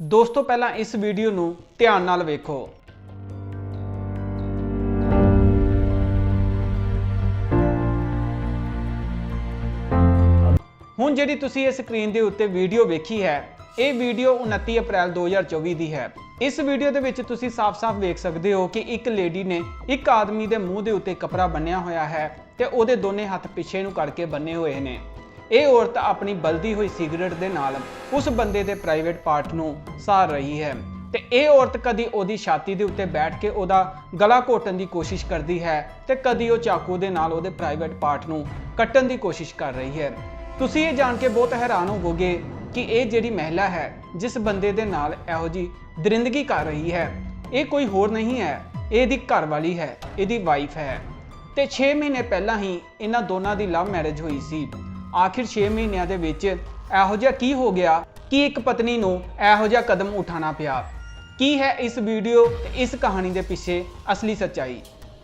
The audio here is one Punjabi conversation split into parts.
ਦੋਸਤੋ, ਪਹਿਲਾਂ ਇਸ ਵੀਡੀਓ ਨੂੰ ਧਿਆਨ ਨਾਲ ਵੇਖੋ। ਹੁਣ ਜਿਹੜੀ ਤੁਸੀਂ ਇਸ ਸਕਰੀਨ ਦੇ ਉੱਤੇ ਵੀਡੀਓ ਵੇਖੀ ਹੈ, ਇਹ ਵੀਡੀਓ 29 ਅਪ੍ਰੈਲ 2024 ਦੀ ਹੈ। ਇਸ ਵੀਡੀਓ ਦੇ ਵਿੱਚ ਤੁਸੀਂ ਸਾਫ਼-ਸਾਫ਼ ਵੇਖ ਸਕਦੇ ਹੋ ਕਿ ਇੱਕ ਲੇਡੀ ਨੇ ਇੱਕ ਆਦਮੀ ਦੇ ਮੂੰਹ ਦੇ ਉੱਤੇ ਕਪੜਾ ਬੰਨਿਆ ਹੋਇਆ ਹੈ ਤੇ ਉਹਦੇ ਦੋਨੇ ਹੱਥ ਪਿੱਛੇ ਨੂੰ ਕਰਕੇ ਬੰਨੇ ਹੋਏ ਨੇ। ਇਹ ਔਰਤ ਆਪਣੀ ਬਲਦੀ ਹੋਈ ਸਿਗਰਟ ਦੇ ਨਾਲ ਉਸ ਬੰਦੇ ਦੇ ਪ੍ਰਾਈਵੇਟ ਪਾਰਟ ਨੂੰ ਸਾਰ ਰਹੀ ਹੈ ਤੇ ਇਹ ਔਰਤ ਕਦੀ ਉਹਦੀ ਛਾਤੀ ਦੇ ਉੱਤੇ ਬੈਠ ਕੇ ਉਹਦਾ ਗਲਾ ਘੋਟਣ ਦੀ ਕੋਸ਼ਿਸ਼ ਕਰਦੀ ਹੈ ਤੇ ਕਦੀ ਉਹ ਚਾਕੂ ਦੇ ਨਾਲ ਉਹਦੇ ਪ੍ਰਾਈਵੇਟ ਪਾਰਟ ਨੂੰ ਕੱਟਣ ਦੀ ਕੋਸ਼ਿਸ਼ ਕਰ ਰਹੀ ਹੈ। ਤੁਸੀਂ ਇਹ ਜਾਣ ਕੇ ਬਹੁਤ ਹੈਰਾਨ ਹੋਵੋਗੇ ਕਿ ਇਹ ਜਿਹੜੀ ਮਹਿਲਾ ਹੈ, ਜਿਸ ਬੰਦੇ ਦੇ ਨਾਲ ਇਹੋ ਜੀ ਦਰਿੰਦਗੀ ਕਰ ਰਹੀ ਹੈ, ਇਹ ਕੋਈ ਹੋਰ ਨਹੀਂ ਹੈ ਇਹਦੀ ਘਰ ਵਾਲੀ ਹੈ, ਇਹਦੀ ਵਾਈਫ ਹੈ। ਤੇ 6 ਮਹੀਨੇ ਪਹਿਲਾਂ ਹੀ ਇਹਨਾਂ ਦੋਨਾਂ ਦੀ ਲਵ ਮੈਰਿਜ ਹੋਈ ਸੀ। ਆਖਿਰ 6 ਮਹੀਨਿਆਂ ਦੇ ਵਿੱਚ ਇਹੋ ਜਿਹਾ ਕੀ ਹੋ ਗਿਆ ਕਿ ਇੱਕ ਪਤਨੀ ਨੂੰ ਇਹੋ ਜਿਹਾ ਕਦਮ ਉਠਾਉਣਾ ਪਿਆ? ਕੀ ਹੈ ਇਸ ਵੀਡੀਓ ਤੇ ਇਸ ਕਹਾਣੀ ਦੇ ਪਿੱਛੇ ਅਸਲੀ ਸੱਚਾਈ?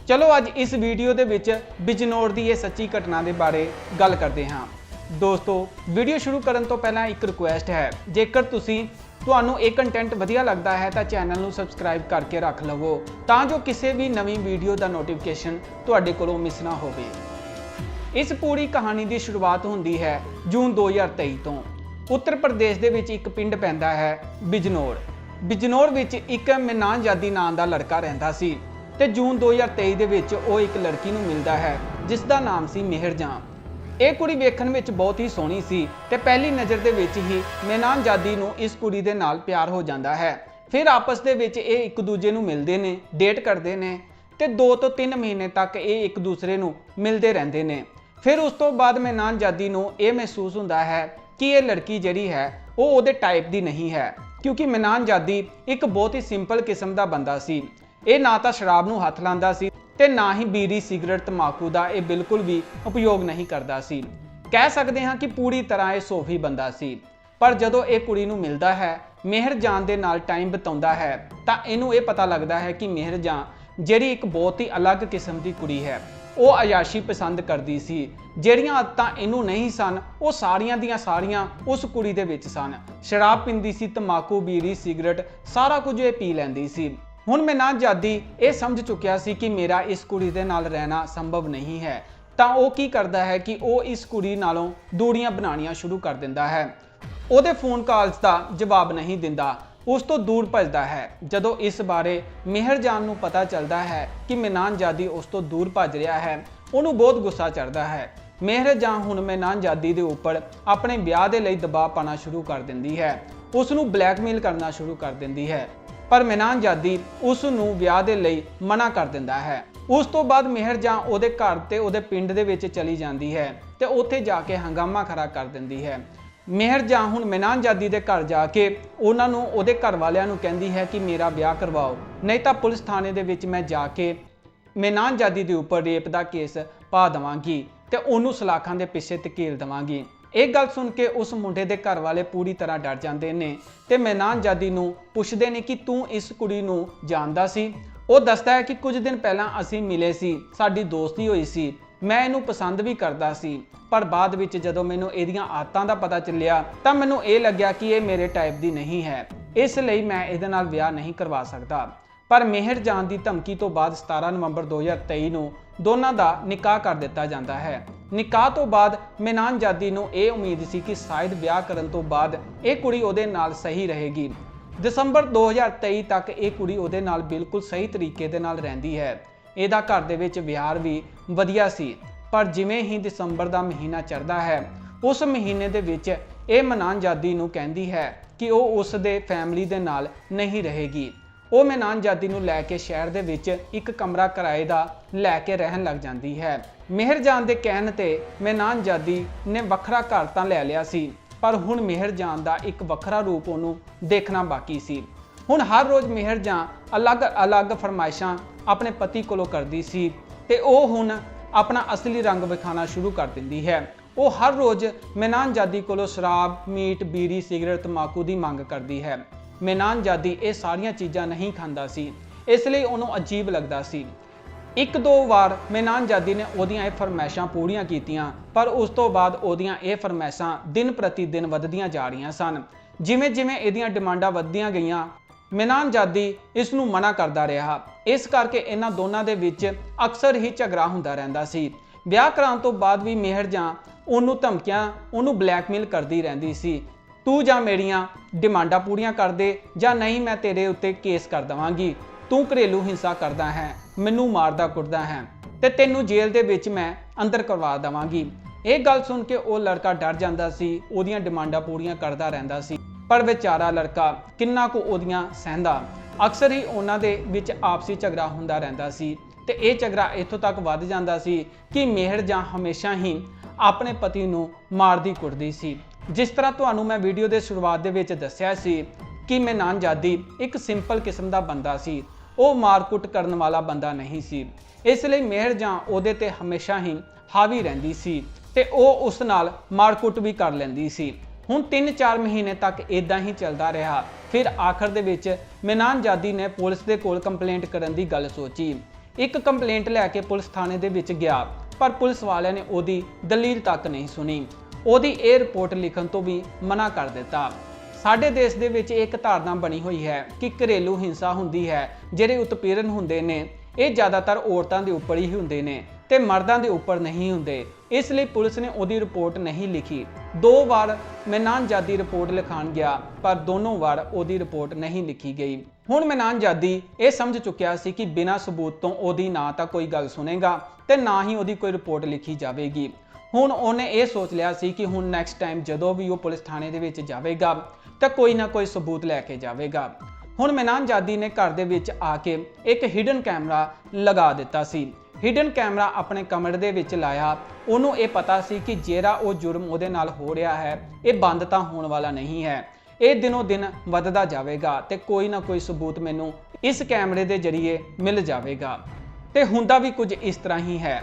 ਚਲੋ ਅੱਜ ਇਸ ਵੀਡੀਓ ਦੇ ਵਿੱਚ ਬਿਜਨੌਰ ਦੀ ਇਹ ਸੱਚੀ ਘਟਨਾ ਦੇ ਬਾਰੇ ਗੱਲ ਕਰਦੇ ਹਾਂ। ਦੋਸਤੋ, ਵੀਡੀਓ ਸ਼ੁਰੂ ਕਰਨ ਤੋਂ ਪਹਿਲਾਂ ਇੱਕ ਰਿਕੁਐਸਟ ਹੈ। ਜੇਕਰ ਤੁਸੀਂ ਤੁਹਾਨੂੰ ਇਹ ਕੰਟੈਂਟ ਵਧੀਆ ਲੱਗਦਾ ਹੈ ਤਾਂ ਚੈਨਲ ਨੂੰ ਸਬਸਕ੍ਰਾਈਬ ਕਰਕੇ ਰੱਖ ਲਵੋ ਤਾਂ ਜੋ ਕਿਸੇ ਵੀ ਨਵੀਂ ਵੀਡੀਓ ਦਾ ਨੋਟੀਫਿਕੇਸ਼ਨ ਤੁਹਾਡੇ ਕੋਲੋਂ ਮਿਸ ਨਾ ਹੋਵੇ। ਇਸ ਪੂਰੀ ਕਹਾਣੀ ਦੀ ਸ਼ੁਰੂਆਤ ਹੁੰਦੀ ਹੈ ਜੂਨ 2023 ਤੋਂ। ਉੱਤਰ ਪ੍ਰਦੇਸ਼ ਦੇ ਵਿੱਚ ਇੱਕ ਪਿੰਡ ਪੈਂਦਾ ਹੈ ਬਿਜਨੌਰ। ਬਿਜਨੌਰ ਵਿੱਚ ਇੱਕ ਮਿਨਾਨਜਾਦੀ ਨਾਂ ਦਾ ਲੜਕਾ ਰਹਿੰਦਾ ਸੀ ਤੇ ਜੂਨ 2023 ਦੇ ਵਿੱਚ ਉਹ ਇੱਕ ਲੜਕੀ ਨੂੰ ਮਿਲਦਾ ਹੈ, ਜਿਸ ਦਾ ਨਾਮ ਸੀ ਮਿਹਰਜਾਨ ਇਹ ਕੁੜੀ ਵੇਖਣ ਵਿੱਚ ਬਹੁਤ ਹੀ ਸੋਹਣੀ ਸੀ ਤੇ ਪਹਿਲੀ ਨਜ਼ਰ ਦੇ ਵਿੱਚ ਹੀ ਮਿਨਾਨਜਾਦੀ ਨੂੰ ਇਸ ਕੁੜੀ ਦੇ ਨਾਲ ਪਿਆਰ ਹੋ ਜਾਂਦਾ ਹੈ। ਫਿਰ ਆਪਸ ਦੇ ਵਿੱਚ ਇਹ ਇੱਕ ਦੂਜੇ ਨੂੰ ਮਿਲਦੇ ਨੇ, ਡੇਟ ਕਰਦੇ ਨੇ ਤੇ 2 ਤੋਂ 3 ਮਹੀਨੇ ਤੱਕ ਇਹ ਇੱਕ ਦੂਸਰੇ ਨੂੰ ਮਿਲਦੇ ਰਹਿੰਦੇ ਨੇ। ਫਿਰ ਉਸ ਤੋਂ ਬਾਅਦ ਮਿਨਾਨਜਾਦੀ ਨੂੰ ਇਹ ਮਹਿਸੂਸ ਹੁੰਦਾ ਹੈ ਕਿ ਇਹ ਲੜਕੀ ਜਿਹੜੀ ਹੈ, ਉਹ ਉਹਦੇ ਟਾਈਪ ਦੀ ਨਹੀਂ ਹੈ, ਕਿਉਂਕਿ ਮਿਨਾਨਜਾਦੀ ਇੱਕ ਬਹੁਤ ਹੀ ਸਿੰਪਲ ਕਿਸਮ ਦਾ ਬੰਦਾ ਸੀ। ਇਹ ਨਾ ਤਾਂ ਸ਼ਰਾਬ ਨੂੰ ਹੱਥ ਲਾਉਂਦਾ ਸੀ ਤੇ ਨਾ ਹੀ ਬੀੜੀ ਸਿਗਰਟ ਤਮਾਕੂ ਦਾ ਇਹ ਬਿਲਕੁਲ ਵੀ ਉਪਯੋਗ ਨਹੀਂ ਕਰਦਾ ਸੀ। ਕਹਿ ਸਕਦੇ ਹਾਂ ਕਿ ਪੂਰੀ ਤਰ੍ਹਾਂ ਇਹ ਸੋਫੀ ਬੰਦਾ ਸੀ। ਪਰ ਜਦੋਂ ਇਹ ਕੁੜੀ ਨੂੰ ਮਿਲਦਾ ਹੈ ਮਿਹਰਜਾਨ ਦੇ ਨਾਲ ਟਾਈਮ ਬਿਤਾਉਂਦਾ ਹੈ, ਤਾਂ ਇਹਨੂੰ ਇਹ ਪਤਾ ਲੱਗਦਾ ਹੈ ਕਿ ਮਿਹਰਜਾਨ ਜਿਹੜੀ ਇੱਕ ਬਹੁਤ ਹੀ ਅਲੱਗ ਕਿਸਮ ਦੀ ਕੁੜੀ ਹੈ। ਉਹ ਅਯਾਸ਼ੀ ਪਸੰਦ ਕਰਦੀ ਸੀ। ਜਿਹੜੀਆਂ ਆਦਤਾਂ ਇਹਨੂੰ ਨਹੀਂ ਸਨ, ਉਹ ਸਾਰੀਆਂ ਦੀਆਂ ਸਾਰੀਆਂ ਉਸ ਕੁੜੀ ਦੇ ਵਿੱਚ ਸਨ। ਸ਼ਰਾਬ ਪੀਂਦੀ ਸੀ ਤਮਾਕੂ ਬੀੜੀ ਸਿਗਰਟ, ਸਾਰਾ ਕੁਝ ਇਹ ਪੀ ਲੈਂਦੀ ਸੀ। ਹੁਣ ਮੈਂ ਨਾ ਜਾਦੀ, ਇਹ ਸਮਝ ਚੁੱਕਿਆ ਸੀ ਕਿ ਮੇਰਾ ਇਸ ਕੁੜੀ ਦੇ ਨਾਲ ਰਹਿਣਾ ਸੰਭਵ ਨਹੀਂ ਹੈ। ਤਾਂ ਉਹ ਕੀ ਕਰਦਾ ਹੈ ਕਿ ਉਹ ਇਸ ਕੁੜੀ ਨਾਲੋਂ ਦੂਰੀਆਂ ਬਣਾਉਣੀਆਂ ਸ਼ੁਰੂ ਕਰ ਦਿੰਦਾ ਹੈ। ਉਹਦੇ ਫੋਨ ਕਾਲਸ ਦਾ ਜਵਾਬ ਨਹੀਂ ਦਿੰਦਾ। ਉਸ ਤੋਂ ਦੂਰ ਭੱਜਦਾ ਹੈ। ਜਦੋਂ ਇਸ ਬਾਰੇ ਮਿਹਰਜਾਨ ਨੂੰ ਪਤਾ ਚੱਲਦਾ ਹੈ ਕਿ ਮੈਨਾਨਜ਼ਾਦੀ ਉਸ ਤੋਂ ਦੂਰ ਭੱਜ ਰਿਹਾ ਹੈ, ਉਹਨੂੰ ਬਹੁਤ ਗੁੱਸਾ ਚੜਦਾ ਹੈ। ਮਿਹਰਜਾਨ ਹੁਣ ਮੈਨਾਨਜ਼ਾਦੀ ਦੇ ਉੱਪਰ ਆਪਣੇ ਵਿਆਹ ਦੇ ਲਈ ਦਬਾਅ ਪਾਣਾ ਸ਼ੁਰੂ ਕਰ ਦਿੰਦੀ ਹੈ। ਉਸ ਨੂੰ ਬਲੈਕਮੇਲ ਕਰਨਾ ਸ਼ੁਰੂ ਕਰ ਦਿੰਦੀ ਹੈ। ਪਰ ਮੈਨਾਨਜ਼ਾਦੀ ਉਸ ਨੂੰ ਵਿਆਹ ਦੇ ਲਈ ਮਨਾ ਕਰ ਦਿੰਦਾ ਹੈ। ਉਸ ਤੋਂ ਬਾਅਦ ਮਿਹਰਜਾਨ ਉਹਦੇ ਘਰ ਤੇ ਉਹਦੇ ਪਿੰਡ ਦੇ ਵਿੱਚ ਚਲੀ ਜਾਂਦੀ ਹੈ ਤੇ ਉੱਥੇ ਜਾ ਕੇ ਹੰਗਾਮਾ ਖੜਾ ਕਰ ਦਿੰਦੀ ਹੈ। ਮਿਹਰਜਾਨ ਹੁਣ ਮਿਨਾਨਜਾਦੀ ਦੇ ਘਰ ਜਾ ਕੇ ਉਹਨਾਂ ਨੂੰ, ਉਹਦੇ ਘਰ ਵਾਲਿਆਂ ਨੂੰ ਕਹਿੰਦੀ ਹੈ ਕਿ ਮੇਰਾ ਵਿਆਹ ਕਰਵਾਓ। ਨਹੀਂ ਤਾਂ ਪੁਲਿਸ ਥਾਣੇ ਦੇ ਵਿੱਚ ਮੈਂ ਜਾ ਕੇ ਮਿਨਾਨਜਾਦੀ ਦੇ ਉੱਪਰ ਰੇਪ ਦਾ ਕੇਸ ਪਾ ਦਵਾਂਗੀ ਤੇ ਉਹਨੂੰ ਸਲਾਖਾਂ ਦੇ ਪਿੱਛੇ ਧਕੇਲ ਦਵਾਂਗੀ। ਇਹ ਗੱਲ ਸੁਣ ਕੇ ਉਸ ਮੁੰਡੇ ਦੇ ਘਰ ਵਾਲੇ ਪੂਰੀ ਤਰ੍ਹਾਂ ਡਰ ਜਾਂਦੇ ਨੇ ਤੇ ਮਿਨਾਨਜਾਦੀ ਨੂੰ ਪੁੱਛਦੇ ਨੇ ਕਿ ਤੂੰ ਇਸ ਕੁੜੀ ਨੂੰ ਜਾਣਦਾ ਸੀ? ਉਹ ਦੱਸਦਾ ਹੈ ਕਿ ਕੁਝ ਦਿਨ ਪਹਿਲਾਂ ਅਸੀਂ ਮਿਲੇ ਸੀ, ਸਾਡੀ ਦੋਸਤੀ ਹੋਈ ਸੀ। ਮੈਂ ਇਹਨੂੰ ਪਸੰਦ ਵੀ ਕਰਦਾ ਸੀ, ਪਰ ਬਾਅਦ ਵਿੱਚ ਜਦੋਂ ਮੈਨੂੰ ਇਹਦੀਆਂ ਆਦਤਾਂ ਦਾ ਪਤਾ ਚੱਲਿਆ, ਤਾਂ ਮੈਨੂੰ ਇਹ ਲੱਗਿਆ ਕਿ ਇਹ ਮੇਰੇ ਟਾਈਪ ਦੀ ਨਹੀਂ ਹੈ। ਇਸ ਲਈ ਮੈਂ ਇਹਦੇ ਨਾਲ ਵਿਆਹ ਨਹੀਂ ਕਰਵਾ ਸਕਦਾ। ਪਰ ਮਿਹਰ ਜਾਨ ਦੀ ਧਮਕੀ ਤੋਂ ਬਾਅਦ 17 ਨਵੰਬਰ 2023 ਨੂੰ ਦੋਨਾਂ ਦਾ ਨਿਕਾਹ ਕਰ ਦਿੱਤਾ ਜਾਂਦਾ ਹੈ। ਨਿਕਾਹ ਤੋਂ ਬਾਅਦ ਮਿਨਾਨ ਜਾਦੀ ਨੂੰ ਇਹ ਉਮੀਦ ਸੀ ਕਿ ਸ਼ਾਇਦ ਵਿਆਹ ਕਰਨ ਤੋਂ ਬਾਅਦ ਇਹ ਕੁੜੀ ਉਹਦੇ ਨਾਲ ਸਹੀ ਰਹੇਗੀ। ਦਸੰਬਰ 2023 ਤੱਕ ਇਹ ਕੁੜੀ ਉਹਦੇ ਨਾਲ ਬਿਲਕੁਲ ਸਹੀ ਤਰੀਕੇ ਦੇ ਨਾਲ ਰਹਿੰਦੀ ਹੈ। ਇਹਦਾ ਘਰ ਦੇ ਵਿੱਚ ਵਿਹਾਰ ਵੀ ਵਧੀਆ ਸੀ। ਪਰ ਜਿਵੇਂ ਹੀ ਦਸੰਬਰ ਦਾ ਮਹੀਨਾ ਚੜ੍ਹਦਾ ਹੈ, ਉਸ ਮਹੀਨੇ ਦੇ ਵਿੱਚ ਇਹ ਮਨਾਨਜਾਦੀ ਨੂੰ ਕਹਿੰਦੀ ਹੈ ਕਿ ਉਹ ਉਸ ਦੇ ਫੈਮਿਲੀ ਦੇ ਨਾਲ ਨਹੀਂ ਰਹੇਗੀ। ਉਹ ਮਨਾਨਜਾਦੀ ਨੂੰ ਲੈ ਕੇ ਸ਼ਹਿਰ ਦੇ ਵਿੱਚ ਇੱਕ ਕਮਰਾ ਕਿਰਾਏ ਦਾ ਲੈ ਕੇ ਰਹਿਣ ਲੱਗ ਜਾਂਦੀ ਹੈ। ਮਿਹਰਜਾਨ ਦੇ ਕਹਿਣ ਤੇ ਮਨਾਨਜਾਦੀ ਨੇ ਵੱਖਰਾ ਘਰ ਤਾਂ ਲੈ ਲਿਆ ਸੀ, ਪਰ ਹੁਣ ਮਿਹਰਜਾਨ ਦਾ ਇੱਕ ਵੱਖਰਾ ਰੂਪ ਉਹਨੂੰ ਦੇਖਣਾ ਬਾਕੀ ਸੀ। ਹੁਣ ਹਰ ਰੋਜ਼ ਮਿਹਰਜਾਨ ਅਲੱਗ-ਅਲੱਗ ਫਰਮਾਇਸ਼ਾਂ ਆਪਣੇ ਪਤੀ ਕੋਲੋਂ ਕਰਦੀ ਸੀ। ਤੇ ਉਹ ਹੁਣ ਆਪਣਾ ਅਸਲੀ ਰੰਗ ਵਿਖਾਣਾ ਸ਼ੁਰੂ ਕਰ ਦਿੰਦੀ ਹੈ। ਉਹ ਹਰ ਰੋਜ਼ ਮਿਨਾਨਜਾਦੀ ਕੋਲੋਂ ਸ਼ਰਾਬ, ਮੀਟ, ਬੀੜੀ, ਸਿਗਰਟ, ਤਮਾਕੂ ਦੀ ਮੰਗ ਕਰਦੀ ਹੈ। ਮਿਨਾਨਜਾਦੀ ਇਹ ਸਾਰੀਆਂ ਚੀਜ਼ਾਂ ਨਹੀਂ ਖਾਂਦਾ ਸੀ ਇਸ ਲਈ ਉਹਨੂੰ ਅਜੀਬ ਲੱਗਦਾ ਸੀ। ਇੱਕ ਦੋ ਵਾਰ ਮਿਨਾਨਜਾਦੀ ਨੇ ਉਹਦੀਆਂ ਇਹ ਫਰਮਾਇਸ਼ਾਂ ਪੂਰੀਆਂ ਕੀਤੀਆਂ ਪਰ ਉਸ ਤੋਂ ਬਾਅਦ ਉਹਦੀਆਂ ਇਹ ਫਰਮਾਇਸ਼ਾਂ ਦਿਨ ਪ੍ਰਤੀ ਦਿਨ ਵੱਧਦੀਆਂ ਜਾ ਰਹੀਆਂ ਸਨ। ਜਿਵੇਂ ਜਿਵੇਂ ਇਹਦੀਆਂ ਡਿਮਾਂਡਾਂ ਵੱਧਦੀਆਂ ਗਈਆਂ ਮਿਨਾਨਜ਼ਾਦੀ ਇਸ ਨੂੰ ਮਨਾ ਕਰਦਾ ਰਿਹਾ। ਇਸ ਕਰਕੇ ਇਹਨਾਂ ਦੋਨਾਂ ਦੇ ਵਿੱਚ ਅਕਸਰ ਹੀ ਝਗੜਾ ਹੁੰਦਾ ਰਹਿੰਦਾ ਸੀ। ਵਿਆਹ ਕਰਾਉਣ ਤੋਂ ਬਾਅਦ ਵੀ ਮਿਹਰ ਜਾਂ ਉਹਨੂੰ ਧਮਕੀਆਂ, ਉਹਨੂੰ ਬਲੈਕਮੇਲ ਕਰਦੀ ਰਹਿੰਦੀ ਸੀ। ਤੂੰ ਜਾਂ ਮੇਰੀਆਂ ਡਿਮਾਂਡਾਂ ਪੂਰੀਆਂ ਕਰ ਦੇ ਜਾਂ ਨਹੀਂ, ਮੈਂ ਤੇਰੇ ਉੱਤੇ ਕੇਸ ਕਰ ਦਵਾਂਗੀ। ਤੂੰ ਘਰੇਲੂ ਹਿੰਸਾ ਕਰਦਾ ਹੈ, ਮੈਨੂੰ ਮਾਰਦਾ ਕੁੱਟਦਾ ਹੈ ਤੇ ਤੈਨੂੰ ਜੇਲ੍ਹ ਦੇ ਵਿੱਚ ਮੈਂ ਅੰਦਰ ਕਰਵਾ ਦਵਾਂਗੀ। ਇਹ ਗੱਲ ਸੁਣ ਕੇ ਉਹ ਲੜਕਾ ਡਰ ਜਾਂਦਾ ਸੀ, ਉਹਦੀਆਂ ਡਿਮਾਂਡਾਂ ਪੂਰੀਆਂ ਕਰਦਾ ਰਹਿੰਦਾ ਸੀ। ਪਰ ਵਿਚਾਰਾ ਲੜਕਾ ਕਿੰਨਾ ਕੁ ਉਹਦੀਆਂ ਸਹਿੰਦਾ। ਅਕਸਰ ਹੀ ਉਹਨਾਂ ਦੇ ਵਿੱਚ ਆਪਸੀ ਝਗੜਾ ਹੁੰਦਾ ਰਹਿੰਦਾ ਸੀ ਤੇ ਇਹ ਝਗੜਾ ਇੱਥੋਂ ਤੱਕ ਵੱਧ ਜਾਂਦਾ ਸੀ ਕਿ ਮਿਹਰ ਜਾਂ ਹਮੇਸ਼ਾ ਹੀ ਆਪਣੇ ਪਤੀ ਨੂੰ ਮਾਰਦੀ ਕੁੱਟਦੀ ਸੀ। ਜਿਸ ਤਰ੍ਹਾਂ ਤੁਹਾਨੂੰ ਮੈਂ ਵੀਡੀਓ ਦੇ ਸ਼ੁਰੂਆਤ ਦੇ ਵਿੱਚ ਦੱਸਿਆ ਸੀ ਕਿ ਮੈਨਾਨ ਜਾਦੀ ਇੱਕ ਸਿੰਪਲ ਕਿਸਮ ਦਾ ਬੰਦਾ ਸੀ। ਉਹ ਮਾਰਕੁੱਟ ਕਰਨ ਵਾਲਾ ਬੰਦਾ ਨਹੀਂ ਸੀ। ਇਸ ਲਈ ਮਿਹਰ ਜਾਂ ਉਹਦੇ ਤੇ ਹਮੇਸ਼ਾ ਹੀ ਹਾਵੀ ਰਹਿੰਦੀ ਸੀ ਤੇ ਉਹ ਉਸ ਨਾਲ ਮਾਰਕੁੱਟ ਵੀ ਕਰ ਲੈਂਦੀ ਸੀ। ਹੁਣ 3-4 ਮਹੀਨੇ ਤੱਕ ਇਦਾਂ ਹੀ ਚੱਲਦਾ ਰਿਹਾ। ਫਿਰ ਆਖਰ ਦੇ ਵਿੱਚ ਮੈਨਾਨ ਜਾਦੀ ਨੇ ਪੁਲਿਸ ਦੇ ਕੋਲ ਕੰਪਲੇਂਟ ਕਰਨ ਦੀ ਗੱਲ ਸੋਚੀ। ਇੱਕ ਕੰਪਲੇਂਟ ਲੈ ਕੇ ਪੁਲਿਸ ਥਾਣੇ ਦੇ ਵਿੱਚ ਗਿਆ, ਪਰ ਪੁਲਿਸ ਵਾਲਿਆਂ ਨੇ ਉਹਦੀ ਦਲੀਲ ਤੱਕ ਨਹੀਂ ਸੁਣੀ। ਉਹਦੀ ਇਹ ਰਿਪੋਰਟ ਲਿਖਣ ਤੋਂ ਵੀ ਮਨਾ ਕਰ ਦਿੱਤਾ। ਸਾਡੇ ਦੇਸ਼ ਦੇ ਵਿੱਚ ਇੱਕ ਧਾਰਨਾ ਬਣੀ ਹੋਈ ਹੈ ਕਿ ਘਰੇਲੂ ਹਿੰਸਾ ਹੁੰਦੀ ਹੈ, ਜਿਹੜੇ ਉਤਪੀੜਨ ਹੁੰਦੇ ਨੇ, ਇਹ ਜ਼ਿਆਦਾਤਰ ਔਰਤਾਂ ਦੇ ਉੱਪਰ ਹੀ ਹੁੰਦੇ ਨੇ। ਤੇ ਮਰਦਾਂ ਦੇ ਉੱਪਰ ਨਹੀਂ ਹੁੰਦੇ। ਇਸ ਲਈ ਪੁਲਿਸ ਨੇ ਉਹਦੀ ਰਿਪੋਰਟ ਨਹੀਂ ਲਿਖੀ। ਦੋ ਵਾਰ ਮੈਨਾਨ ਜਾਦੀ ਰਿਪੋਰਟ ਲਿਖਾਣ ਗਿਆ, ਪਰ ਦੋਨੋਂ ਵਾਰ ਉਹਦੀ ਰਿਪੋਰਟ ਨਹੀਂ ਲਿਖੀ ਗਈ। ਹੁਣ ਮੈਨਾਨ ਜਾਦੀ ਇਹ ਸਮਝ ਚੁੱਕਿਆ ਸੀ ਕਿ ਬਿਨਾਂ ਸਬੂਤ ਤੋਂ ਉਹਦੀ ਨਾ ਤਾਂ ਕੋਈ ਗੱਲ ਸੁਨੇਗਾ ਤੇ ਨਾ ਹੀ ਉਹਦੀ ਕੋਈ ਰਿਪੋਰਟ ਲਿਖੀ ਜਾਵੇਗੀ। ਹੁਣ ਉਹਨੇ ਇਹ ਸੋਚ ਲਿਆ ਸੀ ਕਿ ਹੁਣ ਨੈਕਸਟ ਟਾਈਮ ਜਦੋਂ ਵੀ ਉਹ ਪੁਲਿਸ ਥਾਣੇ ਦੇ ਵਿੱਚ ਜਾਵੇਗਾ, ਤਾਂ ਕੋਈ ਨਾ ਕੋਈ ਸਬੂਤ ਲੈ ਕੇ ਜਾਵੇਗਾ। ਹੁਣ ਮੈਨਾਨ ਜਾਦੀ ਨੇ ਘਰ ਦੇ ਵਿੱਚ ਆ ਕੇ ਇੱਕ ਹਿਡਨ ਕੈਮਰਾ ਲਗਾ ਦਿੱਤਾ ਸੀ। ਹਿਡਨ ਕੈਮਰਾ ਆਪਣੇ ਕਮਰੇ ਦੇ ਵਿੱਚ ਲਾਇਆ। ਉਹਨੂੰ ਇਹ ਪਤਾ ਸੀ ਕਿ ਜਿਹੜਾ ਉਹ ਜੁਰਮ ਉਹਦੇ ਨਾਲ ਹੋ ਰਿਹਾ ਹੈ, ਇਹ ਬੰਦ ਤਾਂ ਹੋਣ ਵਾਲਾ ਨਹੀਂ ਹੈ। ਇਹ ਦਿਨੋ ਦਿਨ ਵੱਧਦਾ ਜਾਵੇਗਾ ਤੇ ਕੋਈ ਨਾ ਕੋਈ ਸਬੂਤ ਮੈਨੂੰ ਇਸ ਕੈਮਰੇ ਦੇ ਜ਼ਰੀਏ ਮਿਲ ਜਾਵੇਗਾ। ਤੇ ਹੁੰਦਾ ਵੀ ਕੁਝ ਇਸ ਤਰ੍ਹਾਂ ਹੀ ਹੈ।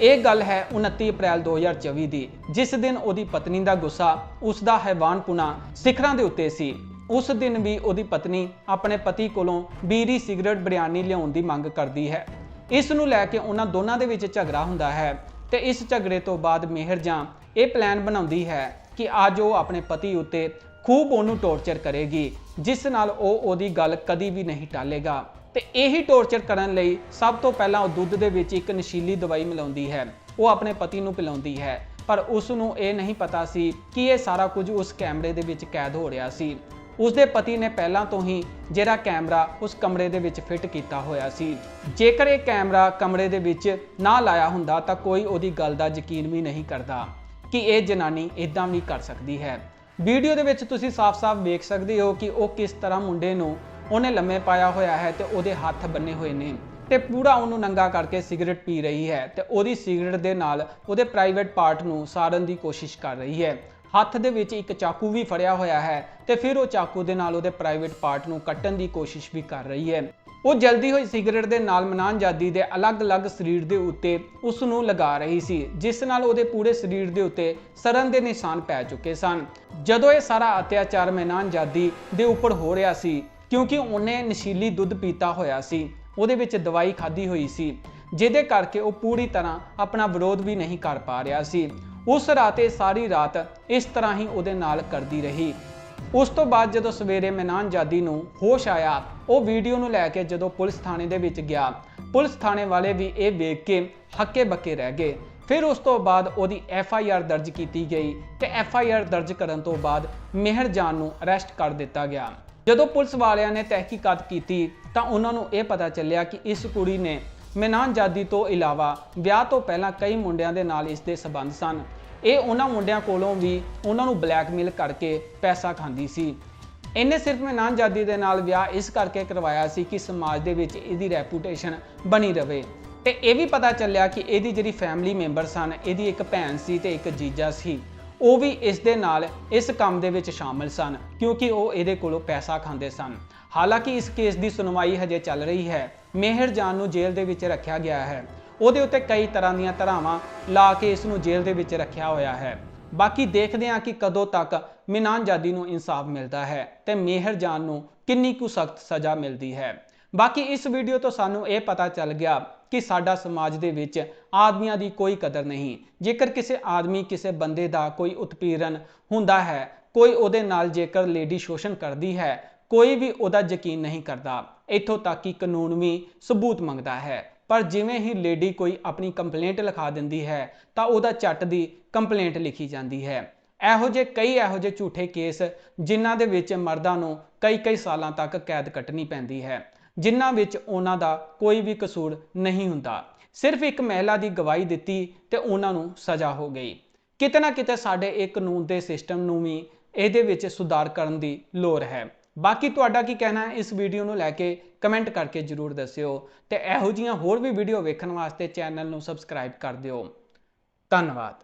ਇਹ ਗੱਲ ਹੈ 29 ਅਪ੍ਰੈਲ 2024 ਦੀ, ਜਿਸ ਦਿਨ ਉਹਦੀ ਪਤਨੀ ਦਾ ਗੁੱਸਾ ਉਸ ਦਾ ਹੈਵਾਨਪੁਣਾ ਸਿਖਰਾਂ ਦੇ ਉੱਤੇ ਸੀ। ਉਸ ਦਿਨ ਵੀ ਉਹਦੀ ਪਤਨੀ ਆਪਣੇ ਪਤੀ ਕੋਲੋਂ ਬੀਰੀ ਸਿਗਰਟ ਬਿਰਿਆਨੀ ਲਿਆਉਣ ਦੀ ਮੰਗ ਕਰਦੀ ਹੈ। ਇਸ ਨੂੰ ਲੈ ਕੇ ਉਹਨਾਂ ਦੋਨਾਂ ਦੇ ਵਿੱਚ ਝਗੜਾ ਹੁੰਦਾ ਹੈ ਤੇ ਇਸ ਝਗੜੇ ਤੋਂ ਬਾਅਦ ਮਿਹਰ ਜਾਂ ਇਹ ਪਲਾਨ ਬਣਾਉਂਦੀ ਹੈ ਕਿ ਅੱਜ ਉਹ ਆਪਣੇ ਪਤੀ ਉੱਤੇ ਖੂਬ ਉਹਨੂੰ ਟੌਰਚਰ ਕਰੇਗੀ, ਜਿਸ ਨਾਲ ਉਹ ਉਹਦੀ ਗੱਲ ਕਦੀ ਵੀ ਨਹੀਂ ਟਾਲੇਗਾ। ਤੇ ਇਹੀ ਟੌਰਚਰ ਕਰਨ ਲਈ ਸਭ ਤੋਂ ਪਹਿਲਾਂ ਉਹ ਦੁੱਧ ਦੇ ਵਿੱਚ ਇੱਕ ਨਸ਼ੀਲੀ ਦਵਾਈ ਮਿਲਾਉਂਦੀ ਹੈ। ਉਹ ਆਪਣੇ ਪਤੀ ਨੂੰ ਪਿਲਾਉਂਦੀ ਹੈ, ਪਰ ਉਸ ਨੂੰ ਇਹ ਨਹੀਂ ਪਤਾ ਸੀ ਕਿ ਇਹ ਸਾਰਾ ਕੁਝ ਉਸ ਕੈਮਰੇ ਦੇ ਵਿੱਚ ਕੈਦ ਹੋ ਰਿਹਾ ਸੀ। ਉਸਦੇ ਪਤੀ ਨੇ ਪਹਿਲਾਂ ਤੋਂ ਹੀ ਜਿਹੜਾ ਕੈਮਰਾ ਉਸ ਕਮਰੇ ਦੇ ਵਿੱਚ ਫਿੱਟ ਕੀਤਾ ਹੋਇਆ ਸੀ। ਜੇਕਰ ਇਹ ਕੈਮਰਾ ਕਮਰੇ ਦੇ ਵਿੱਚ ਨਾ ਲਾਇਆ ਹੁੰਦਾ ਤਾਂ ਕੋਈ ਉਹਦੀ ਗੱਲ ਦਾ ਯਕੀਨ ਵੀ ਨਹੀਂ ਕਰਦਾ ਕਿ ਇਹ ਜਨਾਨੀ ਇਦਾਂ ਵੀ ਕਰ ਸਕਦੀ ਹੈ। ਵੀਡੀਓ ਦੇ ਵਿੱਚ ਤੁਸੀਂ ਸਾਫ਼-ਸਾਫ਼ ਵੇਖ ਸਕਦੇ ਹੋ ਕਿ ਉਹ ਕਿਸ ਤਰ੍ਹਾਂ ਮੁੰਡੇ ਨੂੰ ਉਹਨੇ ਲੰਮੇ ਪਾਇਆ ਹੋਇਆ ਹੈ ਤੇ ਉਹਦੇ ਹੱਥ ਬੰਨੇ ਹੋਏ ਨੇ ਤੇ ਪੂਰਾ ਉਹਨੂੰ ਨੰਗਾ ਕਰਕੇ ਸਿਗਰਟ ਪੀ ਰਹੀ ਹੈ ਤੇ ਉਹਦੀ ਸਿਗਰਟ ਦੇ ਨਾਲ ਉਹਦੇ ਪ੍ਰਾਈਵੇਟ ਪਾਰਟ ਨੂੰ ਸਾੜਨ ਦੀ ਕੋਸ਼ਿਸ਼ ਕਰ ਰਹੀ ਹੈ। ਹੱਥ ਦੇ ਵਿੱਚ ਇੱਕ ਚਾਕੂ ਵੀ ਫੜਿਆ ਹੋਇਆ ਹੈ ਤੇ ਫਿਰ ਉਹ ਚਾਕੂ ਦੇ ਨਾਲ ਉਹਦੇ ਪ੍ਰਾਈਵੇਟ ਪਾਰਟ ਨੂੰ ਕੱਟਣ ਦੀ ਕੋਸ਼ਿਸ਼ ਵੀ ਕਰ ਰਹੀ ਹੈ। ਉਹ ਜਲਦੀ ਹੋਈ ਸਿਗਰਟ ਦੇ ਨਾਲ ਮਨਾਨਜਾਦੀ ਦੇ ਅਲੱਗ-ਅਲੱਗ ਸਰੀਰ ਦੇ ਉੱਤੇ ਉਸ ਨੂੰ ਲਗਾ ਰਹੀ ਸੀ, ਜਿਸ ਨਾਲ ਉਹਦੇ ਪੂਰੇ ਸਰੀਰ ਦੇ ਉੱਤੇ ਸਰਨ ਦੇ ਨਿਸ਼ਾਨ ਪੈ ਚੁੱਕੇ ਸਨ। ਜਦੋਂ ਇਹ ਸਾਰਾ ਅਤਿਆਚਾਰ ਮਨਾਨਜਾਦੀ ਦੇ ਉੱਪਰ ਹੋ ਰਿਹਾ ਸੀ, ਕਿਉਂਕਿ ਉਹਨੇ ਨਸ਼ੀਲੀ ਦੁੱਧ ਪੀਤਾ ਹੋਇਆ ਸੀ, ਉਹਦੇ ਵਿੱਚ ਦਵਾਈ ਖਾਧੀ ਹੋਈ ਸੀ, ਜਿਹਦੇ ਕਰਕੇ ਉਹ ਪੂਰੀ ਤਰ੍ਹਾਂ ਆਪਣਾ ਵਿਰੋਧ ਵੀ ਨਹੀਂ ਕਰ ਪਾ ਰਿਹਾ ਸੀ। ਉਸ ਰਾਤ ਇਹ ਸਾਰੀ ਰਾਤ ਇਸ ਤਰ੍ਹਾਂ ਹੀ ਉਹਦੇ ਨਾਲ ਕਰਦੀ ਰਹੀ। ਉਸ ਤੋਂ ਬਾਅਦ ਜਦੋਂ ਸਵੇਰੇ ਮੈਨਾਨ ਜਾਦੀ ਨੂੰ ਹੋਸ਼ ਆਇਆ, ਉਹ ਵੀਡੀਓ ਨੂੰ ਲੈ ਕੇ ਜਦੋਂ ਪੁਲਿਸ ਥਾਣੇ ਦੇ ਵਿੱਚ ਗਿਆ, ਪੁਲਿਸ ਥਾਣੇ ਵਾਲੇ ਵੀ ਇਹ ਵੇਖ ਕੇ ਹੱਕੇ ਬੱਕੇ ਰਹਿ ਗਏ। ਫਿਰ ਉਸ ਤੋਂ ਬਾਅਦ ਉਹਦੀ ਐਫ ਆਈ ਆਰ ਦਰਜ ਕੀਤੀ ਗਈ ਤੇ ਐਫ ਆਈ ਆਰ ਦਰਜ ਕਰਨ ਤੋਂ ਬਾਅਦ ਮਿਹਰ ਜਾਨ ਨੂੰ ਅਰੈਸਟ ਕਰ ਦਿੱਤਾ ਗਿਆ। ਜਦੋਂ ਪੁਲਿਸ ਵਾਲਿਆਂ ਨੇ ਤਹਿਕੀਕਾਤ ਕੀਤੀ, ਤਾਂ ਉਹਨਾਂ ਨੂੰ ਇਹ ਪਤਾ ਚੱਲਿਆ ਕਿ ਇਸ ਕੁੜੀ ਨੇ ਮੈਨਾਨ ਜਾਦੀ ਤੋਂ ਇਲਾਵਾ ਵਿਆਹ ਤੋਂ ਪਹਿਲਾਂ ਕਈ ਮੁੰਡਿਆਂ ਦੇ ਨਾਲ ਇਸ ਦੇ ਸਬੰਧ ਸਨ। ਇਹ ਉਹਨਾਂ ਮੁੰਡਿਆਂ ਕੋਲੋਂ ਵੀ ਉਹਨਾਂ ਨੂੰ ਬਲੈਕਮੇਲ ਕਰਕੇ ਪੈਸਾ ਖਾਂਦੀ ਸੀ। ਇਹਨੇ ਸਿਰਫ ਮੈਨਾਨ ਦੇ ਨਾਲ ਵਿਆਹ ਇਸ ਕਰਕੇ ਕਰਵਾਇਆ ਸੀ ਕਿ ਸਮਾਜ ਦੇ ਵਿੱਚ ਇਹਦੀ ਰੈਪੂਟੇਸ਼ਨ ਬਣੀ ਰਵੇ। ਤੇ ਇਹ ਵੀ ਪਤਾ ਚੱਲਿਆ ਕਿ ਇਹਦੀ ਜਿਹੜੀ ਫੈਮਿਲੀ ਮੈਂਬਰ ਸਨ ਇਹਦੀ ਇੱਕ ਭੈਣ ਸੀ ਤੇ ਇੱਕ ਜੀਜਾ ਸੀ। ਉਹ ਵੀ ਇਸ ਦੇ ਨਾਲ ਇਸ ਕੰਮ ਦੇ ਵਿੱਚ ਸ਼ਾਮਲ ਸਨ, ਕਿਉਂਕਿ ਉਹ ਇਹਦੇ ਕੋਲੋਂ ਪੈਸਾ ਖਾਂਦੇ ਸਨ। ਹਾਲਾਂਕਿ ਇਸ ਕੇਸ ਦੀ ਸੁਣਵਾਈ ਹਜੇ ਚੱਲ ਰਹੀ ਹੈ। ਮਿਹਰ ਜਾਨ ਨੂੰ ਜੇਲ੍ਹ ਦੇ ਵਿੱਚ ਰੱਖਿਆ ਗਿਆ ਹੈ। ਉਹਦੇ ਉੱਤੇ ਕਈ ਤਰ੍ਹਾਂ ਦੀਆਂ ਧਾਰਾਵਾਂ ਲਾ ਕੇ ਇਸ ਨੂੰ ਜੇਲ੍ਹ ਦੇ ਵਿੱਚ ਰੱਖਿਆ ਹੋਇਆ ਹੈ। ਬਾਕੀ ਦੇਖਦੇ ਹਾਂ ਕਿ ਕਦੋਂ ਤੱਕ ਮਿਨਾਨਜਾਦੀ ਨੂੰ ਇਨਸਾਫ ਮਿਲਦਾ ਹੈ ਤੇ ਮਿਹਰ ਜਾਨ ਨੂੰ ਕਿੰਨੀ ਕੁ ਸਖਤ ਸਜ਼ਾ ਮਿਲਦੀ ਹੈ। ਬਾਕੀ ਇਸ ਵੀਡੀਓ ਤੋਂ ਸਾਨੂੰ ਇਹ ਪਤਾ ਚੱਲ ਗਿਆ ਕਿ ਸਾਡਾ ਸਮਾਜ ਦੇ ਵਿੱਚ ਆਦਮੀਆਂ ਦੀ ਕੋਈ ਕਦਰ ਨਹੀਂ। ਜੇਕਰ ਕਿਸੇ ਆਦਮੀ ਕਿਸੇ ਬੰਦੇ ਦਾ ਕੋਈ ਉਤਪੀੜਨ ਹੁੰਦਾ ਹੈ, ਕੋਈ ਉਹਦੇ ਨਾਲ ਜੇਕਰ ਲੇਡੀ ਸ਼ੋਸ਼ਣ ਕਰਦੀ ਹੈ, ਕੋਈ ਵੀ ਉਹਦਾ ਯਕੀਨ ਨਹੀਂ ਕਰਦਾ। ਇੱਥੋਂ ਤੱਕ ਕਿ ਕਾਨੂੰਨ ਵੀ ਸਬੂਤ ਮੰਗਦਾ ਹੈ। ਪਰ ਜਿਵੇਂ ਹੀ ਲੇਡੀ ਕੋਈ ਆਪਣੀ ਕੰਪਲੇਂਟ ਲਿਖਾ ਦਿੰਦੀ ਹੈ, ਤਾਂ ਉਹਦਾ ਚੱਟ ਦੀ ਕੰਪਲੇਂਟ ਲਿਖੀ ਜਾਂਦੀ ਹੈ। ਇਹੋ ਜਿਹੇ ਕਈ ਇਹੋ ਜਿਹੇ ਝੂਠੇ ਕੇਸ ਜਿਨ੍ਹਾਂ ਦੇ ਵਿੱਚ ਮਰਦਾਂ ਨੂੰ ਕਈ ਕਈ ਸਾਲਾਂ ਤੱਕ ਕੈਦ ਕੱਟਣੀ ਪੈਂਦੀ ਹੈ, ਜਿਨ੍ਹਾਂ ਵਿੱਚ ਉਹਨਾਂ ਦਾ ਕੋਈ ਵੀ ਕਸੂਰ ਨਹੀਂ ਹੁੰਦਾ। ਸਿਰਫ ਇੱਕ ਮਹਿਲਾ ਦੀ ਗਵਾਹੀ ਦਿੱਤੀ ਤੇ ਉਹਨਾਂ ਨੂੰ ਸਜ਼ਾ ਹੋ ਗਈ। ਕਿਤੇ ਨਾ ਕਿਤੇ ਸਾਡੇ ਇਹ ਕਾਨੂੰਨ ਦੇ ਸਿਸਟਮ ਨੂੰ ਵੀ ਇਹਦੇ ਵਿੱਚ ਸੁਧਾਰ ਕਰਨ ਦੀ ਲੋੜ ਹੈ। ਬਾਕੀ ਤੁਹਾਡਾ ਕੀ ਕਹਿਣਾ ਹੈ, ਇਸ ਵੀਡੀਓ ਨੂੰ ਲੈ ਕੇ ਕਮੈਂਟ ਕਰਕੇ ਜਰੂਰ ਦੱਸਿਓ ਤੇ ਇਹੋ ਜੀਆਂ ਹੋਰ ਵੀ ਵੀਡੀਓ ਵੇਖਣ ਵਾਸਤੇ ਚੈਨਲ ਨੂੰ ਸਬਸਕ੍ਰਾਈਬ ਕਰ ਦਿਓ। ਧੰਨਵਾਦ।